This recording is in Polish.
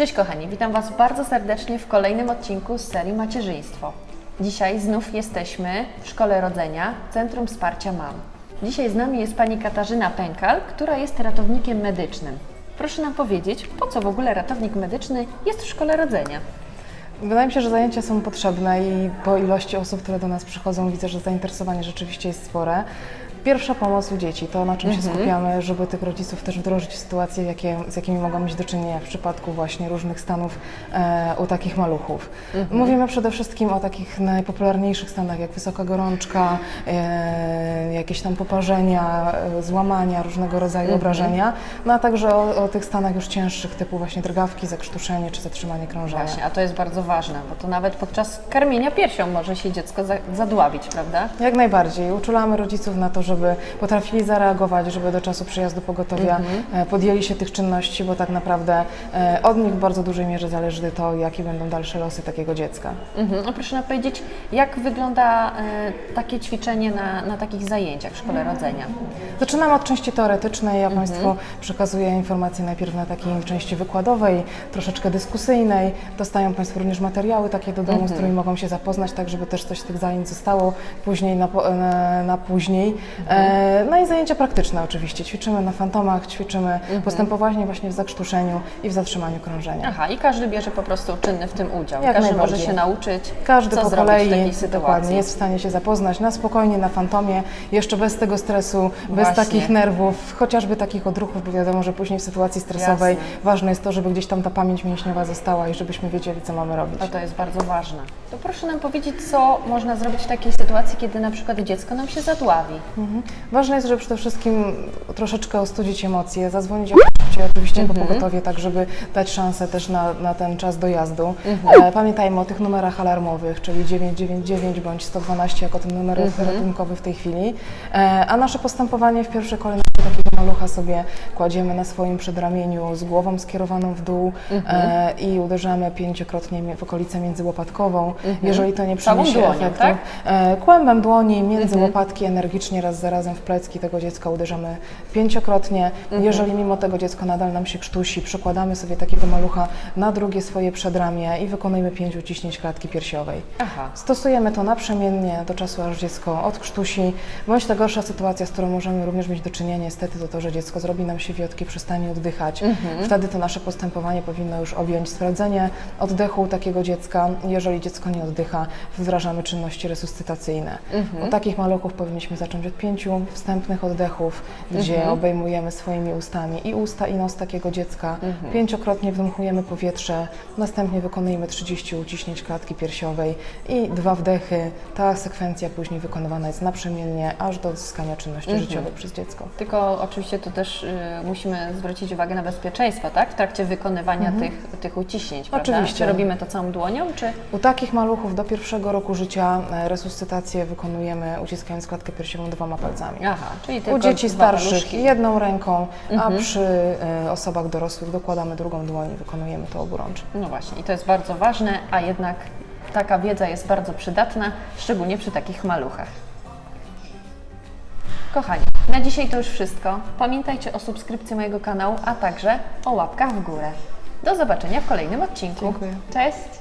Cześć kochani, witam Was bardzo serdecznie w kolejnym odcinku z serii Macierzyństwo. Dzisiaj znów jesteśmy w Szkole Rodzenia, Centrum Wsparcia Mam. Dzisiaj z nami jest Pani Katarzyna Pękal, która jest ratownikiem medycznym. Proszę nam powiedzieć, po co w ogóle ratownik medyczny jest w Szkole Rodzenia? Wydaje mi się, że zajęcia są potrzebne i po ilości osób, które do nas przychodzą, widzę, że zainteresowanie rzeczywiście jest spore. Pierwsza pomoc u dzieci, to na czym się skupiamy, żeby tych rodziców też wdrożyć w sytuacje, jakie, z jakimi mogą mieć do czynienia w przypadku właśnie różnych stanów e, u takich maluchów. Mówimy przede wszystkim o takich najpopularniejszych stanach, jak wysoka gorączka, e, jakieś tam poparzenia, e, złamania, różnego rodzaju obrażenia, no a także o, o tych stanach już cięższych, typu właśnie drgawki, zakrztuszenie czy zatrzymanie krążenia. Właśnie, a to jest bardzo ważne, bo to nawet podczas karmienia piersią może się dziecko za- zadławić, prawda? Jak najbardziej. Uczulamy rodziców na to, żeby potrafili zareagować, żeby do czasu przyjazdu pogotowia e, podjęli się tych czynności, bo tak naprawdę e, od nich w bardzo dużej mierze zależy to, jakie będą dalsze losy takiego dziecka. Mhm. A proszę nam powiedzieć, jak wygląda e, takie ćwiczenie na, na takich zajęciach w Szkole Rodzenia? Zaczynamy od części teoretycznej. Ja Państwu przekazuję informacje najpierw na takiej części wykładowej, troszeczkę dyskusyjnej. Dostają Państwo również materiały takie do domu, z którymi mogą się zapoznać, tak żeby też coś z tych zajęć zostało później na, na, na później. E, no i zajęcia praktyczne oczywiście. Ćwiczymy na fantomach, ćwiczymy postępowanie właśnie w zakrztuszeniu i w zatrzymaniu krążenia. Aha, i każdy bierze po prostu czynny w tym udział. Jak każdy może się nauczyć, Każdy co po kolei w takiej sytuacji. dokładnie jest w stanie się zapoznać na spokojnie, na fantomie, jeszcze bez tego stresu, bez Właśnie. takich nerwów, chociażby takich odruchów, bo wiadomo, że później w sytuacji stresowej Jasne. ważne jest to, żeby gdzieś tam ta pamięć mięśniowa została i żebyśmy wiedzieli, co mamy robić. A to jest bardzo ważne. To proszę nam powiedzieć, co można zrobić w takiej sytuacji, kiedy na przykład dziecko nam się zadławi. Mhm. Ważne jest, żeby przede wszystkim troszeczkę ostudzić emocje, zadzwonić oczywiście, oczywiście po pogotowie, tak żeby dać szansę też na, na ten czas dojazdu. E, pamiętajmy o tych numerach alarmowych, czyli 999 bądź 112 jako ten numer ratunkowy w tej chwili. E, a nasze postępowanie w pierwszej kolejności takiego malucha sobie kładziemy na swoim przedramieniu z głową skierowaną w dół e, i uderzamy pięciokrotnie w okolicę międzyłopatkową. Jeżeli to nie przyniesie dłonią, efektu, tak? E, Kłębem dłoni między łopatki energicznie raz za razem w plecki tego dziecka uderzamy pięciokrotnie. Jeżeli mimo tego dziecko nadal nam się krztusi, przykładamy sobie takiego malucha na drugie swoje przedramię i wykonujemy pięć uciśnięć klatki piersiowej. Aha. Stosujemy to naprzemiennie do czasu, aż dziecko odkrztusi, bądź ta gorsza sytuacja, z którą możemy również mieć do czynienia niestety, to to, że dziecko zrobi nam siwiotki, przestanie oddychać. Wtedy to nasze postępowanie powinno już objąć sprawdzenie oddechu takiego dziecka. Jeżeli dziecko nie oddycha, wdrażamy czynności resuscytacyjne. U takich maluchów powinniśmy zacząć od pięciu wstępnych oddechów, gdzie obejmujemy swoimi ustami i usta i nos takiego dziecka. Pięciokrotnie wdmuchujemy powietrze, następnie wykonujemy 30 uciśnięć klatki piersiowej i dwa wdechy. Ta sekwencja później wykonywana jest naprzemiennie, aż do odzyskania czynności życiowych przez dziecko. Tylko oczywiście tu też y, musimy zwrócić uwagę na bezpieczeństwo, tak? W trakcie wykonywania tych, tych uciśnięć, prawda? Oczywiście. Czy robimy to całą dłonią, czy... U takich maluchów do pierwszego roku życia e, resuscytację wykonujemy uciskając klatkę piersiową dwoma palcami. Aha, czyli tylko U dzieci starszych paluszki. jedną ręką, a przy e, osobach dorosłych dokładamy drugą dłoń i wykonujemy to oburącz. No właśnie, i to jest bardzo ważne, a jednak taka wiedza jest bardzo przydatna, szczególnie przy takich maluchach. Kochani, na dzisiaj to już wszystko. Pamiętajcie o subskrypcji mojego kanału, a także o łapkach w górę. Do zobaczenia w kolejnym odcinku. Dziękuję. Cześć!